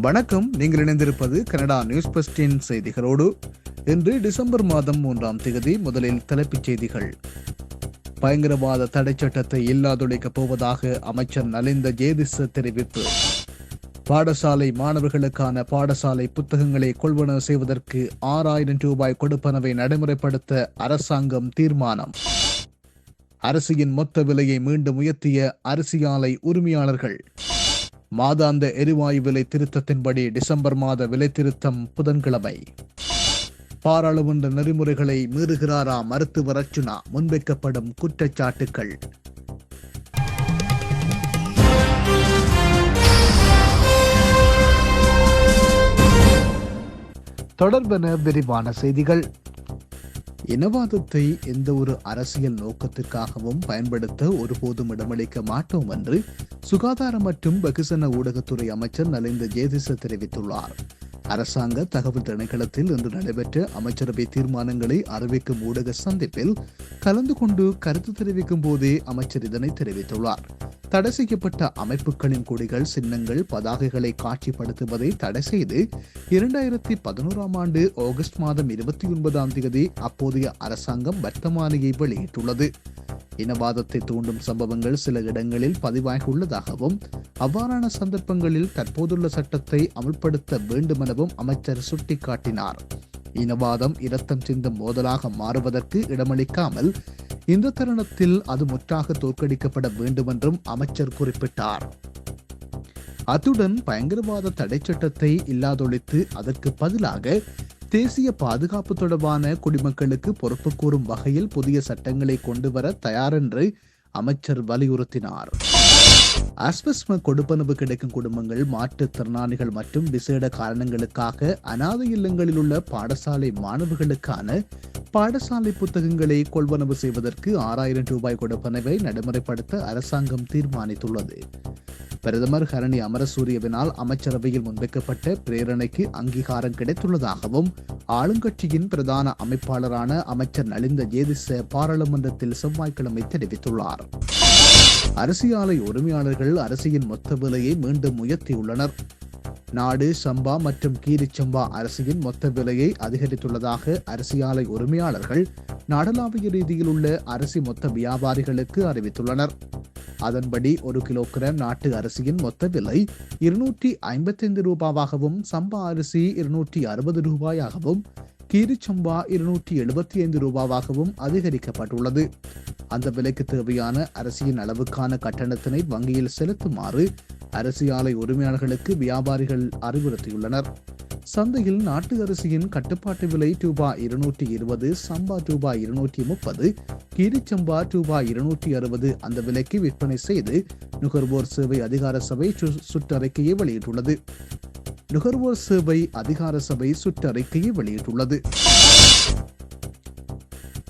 வணக்கம். நீங்கள் இணைந்திருப்பது கனடா நியூஸ் பஸ்டின் செய்திகளோடு. இன்று டிசம்பர் மாதம் மூன்றாம் தேதி முதலில் தலைப்புச் செய்திகள். பயங்கரவாத தடை சட்டத்தை இல்லாதொழிக்கப் போவதாக அமைச்சர் நலிந்த ஜேதிச தெரிவிப்பு. பாடசாலை மாணவர்களுக்கான பாடசாலை புத்தகங்களை கொள்வனவு செய்வதற்கு ஆறாயிரம் ரூபாய் கொடுப்பனவை நடைமுறைப்படுத்த அரசாங்கம் தீர்மானம். அரசியின் மொத்த விலையை மீண்டும் உயர்த்திய அரிசி ஆலை உரிமையாளர்கள். மாதாந்த எரிவாயு விலை திருத்தத்தின்படி டிசம்பர் மாத விலை திருத்தம் புதன்கிழமை. பாராளுமன்ற நெறிமுறைகளை மீறுகிறாரா மருத்துவர் அர்ச்சுனா முன்வைக்கப்படும் குற்றச்சாட்டுக்கள். தொடர்பென விரிவான செய்திகள். இனவாதத்தை எந்த ஒரு அரசியல் நோக்கத்திற்காகவும் பயன்படுத்த ஒருபோதும் இடமளிக்க மாட்டோம் என்று சுகாதார மற்றும் வெகுசன ஊடகத்துறை அமைச்சர் நலிந்த ஜேதிச தெரிவித்துள்ளார். அரசாங்க தகவல் திணைக்களத்தில் இன்று நடைபெற்ற அமைச்சரவை தீர்மானங்களை அறிவிக்கும் ஊடக சந்திப்பில் கலந்து கொண்டு கருத்து தெரிவிக்கும் போதே அமைச்சர் இதனை தெரிவித்துள்ளார். தடை செய்யப்பட்ட அமைப்புகளின் கொடிகள் சின்னங்கள் பதாகைகளை காட்சிப்படுத்துவதை தடை செய்து இரண்டாயிரத்தி பதினோராம் ஆண்டு ஆகஸ்ட் மாதம் இருபத்தி ஒன்பதாம் தேதி அப்போதைய அரசாங்கம் வர்த்தமானியை வெளியிட்டுள்ளது. இனவாதத்தை தூண்டும் சம்பவங்கள் சில இடங்களில் பதிவாகியுள்ளதாகவும் அவ்வாறான சந்தர்ப்பங்களில் தற்போதுள்ள சட்டத்தை அமல்படுத்த வேண்டுமெனவும் அமைச்சர் சுட்டிக்காட்டினார். இனவாதம் இரத்தம் சிந்தும் மோதலாக மாறுவதற்கு இடமளிக்காமல் இந்த தருணத்தில் அது முற்றாக தோற்கடிக்கப்பட வேண்டுமென்றும் அமைச்சர் குறிப்பிட்டார். அத்துடன் பயங்கரவாத தடை சட்டத்தை இல்லாதொழித்து அதற்கு பதிலாக தேசிய பாதுகாப்பு தொடர்பான குடிமக்களுக்கு பொறுப்பு கூறும் வகையில் புதிய சட்டங்களை கொண்டு வர தயாரென்று அமைச்சர் வலியுறுத்தினார். அஸ்பஸ்ம கொடுப்பனவு கிடைக்கும் குடும்பங்கள் மாற்றுத்திறனாளிகள் மற்றும் விசேட காரணங்களுக்காக அனாதை இல்லங்களில் உள்ள பாடசாலை மாணவர்களுக்கான பாடசாலை புத்தகங்களை கொள்வனவு செய்வதற்கு ஆறாயிரம் ரூபாய் கொடுப்பனவை நடைமுறைப்படுத்த அரசாங்கம் தீர்மானித்துள்ளது. பிரதமர் ஹரணி அமரசூரியவினால் அமைச்சரவையில் முன்வைக்கப்பட்ட பிரேரணைக்கு அங்கீகாரம் கிடைத்துள்ளதாகவும் ஆளுங்கட்சியின் பிரதான அமைப்பாளரான அமைச்சர் நலிந்த ஜேதிச பாராளுமன்றத்தில் செவ்வாய்க்கிழமை தெரிவித்துள்ளார். அரசியாலை உரிமையாளர்கள் அரசியின் மொத்த விலையை மீண்டும் உயர்த்தியுள்ளனர். நாடு சம்பா மற்றும் கீரிச்சம்பா அரசியின் மொத்த விலையை அதிகரித்துள்ளதாக அரசியாலை உரிமையாளர்கள் நாடளாவிய ரீதியில் உள்ள அரிசி மொத்த வியாபாரிகளுக்கு அறிவித்துள்ளனர். அதன்படி ஒரு கிலோகிராம் நாட்டு அரிசியின் மொத்த விலை இருநூற்றி ஐம்பத்தைந்து ரூபாவாகவும் சம்பா அரிசி இருநூற்றி அறுபது ரூபாயாகவும் கீரிச்சம்பா இருநூற்றி எழுபத்தி ஐந்து ரூபாவாகவும் அதிகரிக்கப்பட்டுள்ளது. அந்த விலைக்கு தேவையான அரசியின் அளவுக்கான கட்டணத்தினை வங்கியில் செலுத்துமாறு அரிசி ஆலை உரிமையாளர்களுக்கு வியாபாரிகள் அறிவுறுத்தியுள்ளனர். சந்தையில் நாட்டு அரிசியின் கட்டுப்பாட்டு விலை ரூபாய் இருநூற்றி இருபது சம்பா ரூபாய் இருநூற்றி முப்பது கீரிச்சம்பா ரூபாய் இருநூற்றி அறுபது அந்த விலைக்கு விற்பனை செய்து நுகர்வோர் சேவை அதிகார சபை சுற்றறிக்கையை வெளியிட்டுள்ளது. நுகர்வோர் சேவை அதிகார சபை சுற்றறிக்கையை வெளியிட்டுள்ளது.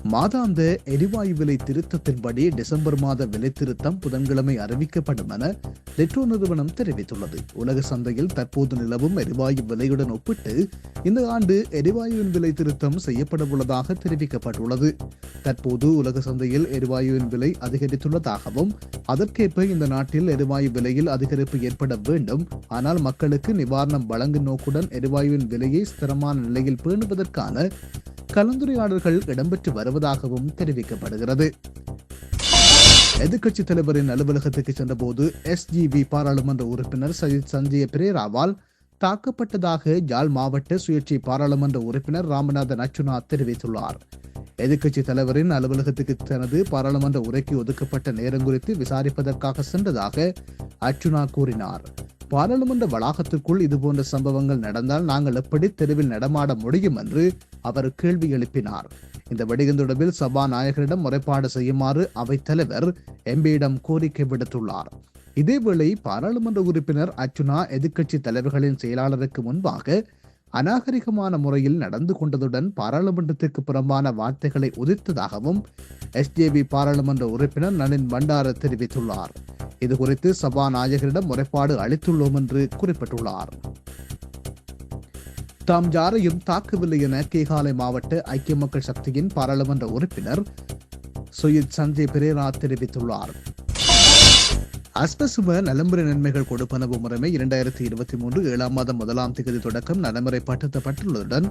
மாதாந்த எரிவாயு விலை திருத்தத்தின்படி டிசம்பர் மாத விலை திருத்தம் புதன்கிழமை அறிவிக்கப்படும் என லெட்ரோ நிறுவனம் தெரிவித்துள்ளது. உலக சந்தையில் தற்போது நிலவும் எரிவாயு விலையுடன் ஒப்பிட்டு இந்த ஆண்டு எரிவாயுவின் விலை திருத்தம் செய்யப்பட உள்ளதாக தெரிவிக்கப்பட்டுள்ளது. தற்போது உலக சந்தையில் எரிவாயுவின் விலை அதிகரித்துள்ளதாகவும் அதற்கேற்ப இந்த நாட்டில் எரிவாயு விலையில் அதிகரிப்பு ஏற்பட வேண்டும். ஆனால் மக்களுக்கு நிவாரணம் வழங்கும் நோக்குடன் எரிவாயுவின் விலையை ஸ்திரமான நிலையில் பேணுவதற்கான கலந்துரையாடல்கள் இடம்பெற்று வருவதாகவும் தெரிவிக்கப்படுகிறது. எதிர்க்கட்சித் தலைவரின் அலுவலகத்துக்கு சென்றபோது எஸ்ஜிபி பாராளுமன்ற உறுப்பினர் சஜித் சஞ்சய பிரேராவால் தாக்கப்பட்டதாக யாழ் மாவட்ட சுயேட்சை பாராளுமன்ற உறுப்பினர் ராமநாதன் அச்சுனா தெரிவித்துள்ளார். எதிர்க்கட்சித் தலைவரின் அலுவலகத்துக்கு தனது பாராளுமன்ற உரைக்கு ஒதுக்கப்பட்ட நேரம் குறித்து விசாரிப்பதற்காக சென்றதாக அச்சுனா கூறினார். பாராளுமன்ற வளாகத்திற்குள் இதுபோன்ற சம்பவங்கள் நடந்தால் நாங்கள் எப்படி தெருவில் நடமாட முடியும் என்று அவர் கேள்வி எழுப்பினார். இந்த வெடிகுண்டு தொடர்பில் சபாநாயகரிடம் முறைப்பாடு செய்யுமாறு அவைத் தலைவர் எம்பியிடம் கோரிக்கை விடுத்துள்ளார். இதேவேளை பாராளுமன்ற உறுப்பினர் அர்ச்சுனா எதிர்க்கட்சி தலைவர்களின் செயலாளருக்கு முன்பாக அநாகரிகமான முறையில் நடந்து கொண்டதுடன் பாராளுமன்றத்திற்கு புறம்பான வார்த்தைகளை உதிர்த்ததாகவும் எஸ்ஜேபி பாராளுமன்ற உறுப்பினர் நளின் பண்டார தெரிவித்துள்ளார். இதுகுறித்து சபாநாயகரிடம் முறைப்பாடு அளித்துள்ளோம் என்று குறிப்பிட்டுள்ளார். தாம் யாரையும் தாக்கவில்லை என கேகாலை மாவட்ட ஐக்கிய மக்கள் சக்தியின் பாராளுமன்ற உறுப்பினர் சுயித் சஞ்சய் பிரேரா தெரிவித்துள்ளார். அஸ்பசும நலம்புரை நன்மைகள் கொடுப்பனவு முறைமை இரண்டாயிரத்தி இருபத்தி மூன்று ஏழாம் மாதம் முதலாம் தேதி தொடக்கம் நடைமுறைப்படுத்தப்பட்டுள்ளதுடன்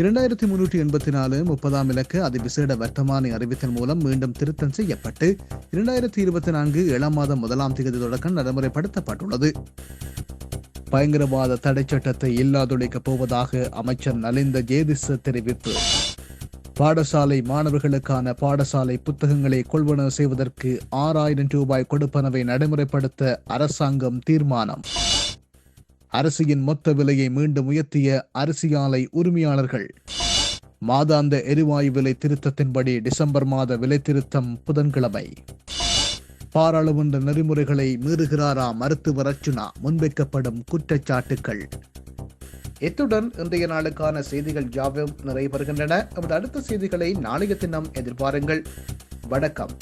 இரண்டாயிரத்தி முன்னூற்றி எண்பத்தி நாலு முப்பதாம் இலக்கு அதிவிசேட வர்த்தமானி அறிவித்தல் மூலம் மீண்டும் திருத்தம் செய்யப்பட்டு இரண்டாயிரத்தி இருபத்தி நான்கு ஏழாம் மாதம் முதலாம் தேதி தொடக்கம் நடைமுறைப்படுத்தப்பட்டுள்ளது. பயங்கரவாத தடை சட்டத்தை இல்லாதொழிக்கப் போவதாக அமைச்சர் நலிந்த ஜேதிச தெரிவிப்பு. பாடசாலை மாணவர்களுக்கான பாடசாலை புத்தகங்களை கொள்வனவு செய்வதற்கு ஆறாயிரம் ரூபாய் கொடுப்பனவை நடைமுறைப்படுத்த அரசாங்கம் தீர்மானம். அரசியின் மொத்த விலையை மீண்டும் உயர்த்திய அரிசி ஆலை உரிமையாளர்கள். மாதாந்த எரிவாயு விலை திருத்தத்தின்படி டிசம்பர் மாத விலை திருத்தம் புதன்கிழமை. பாராளுமன்ற நெறிமுறைகளை மீறுகிறாரா மருத்துவர் அர்ச்சுனா முன்வைக்கப்படும் குற்றச்சாட்டுக்கள் இத்துடன் இன்றைய நாளுக்கான செய்திகள் யாவும் நிறைவு பெறுகின்றன நமது அடுத்த செய்திகளை நாளைய தினம் எதிர்பாருங்கள். வணக்கம்.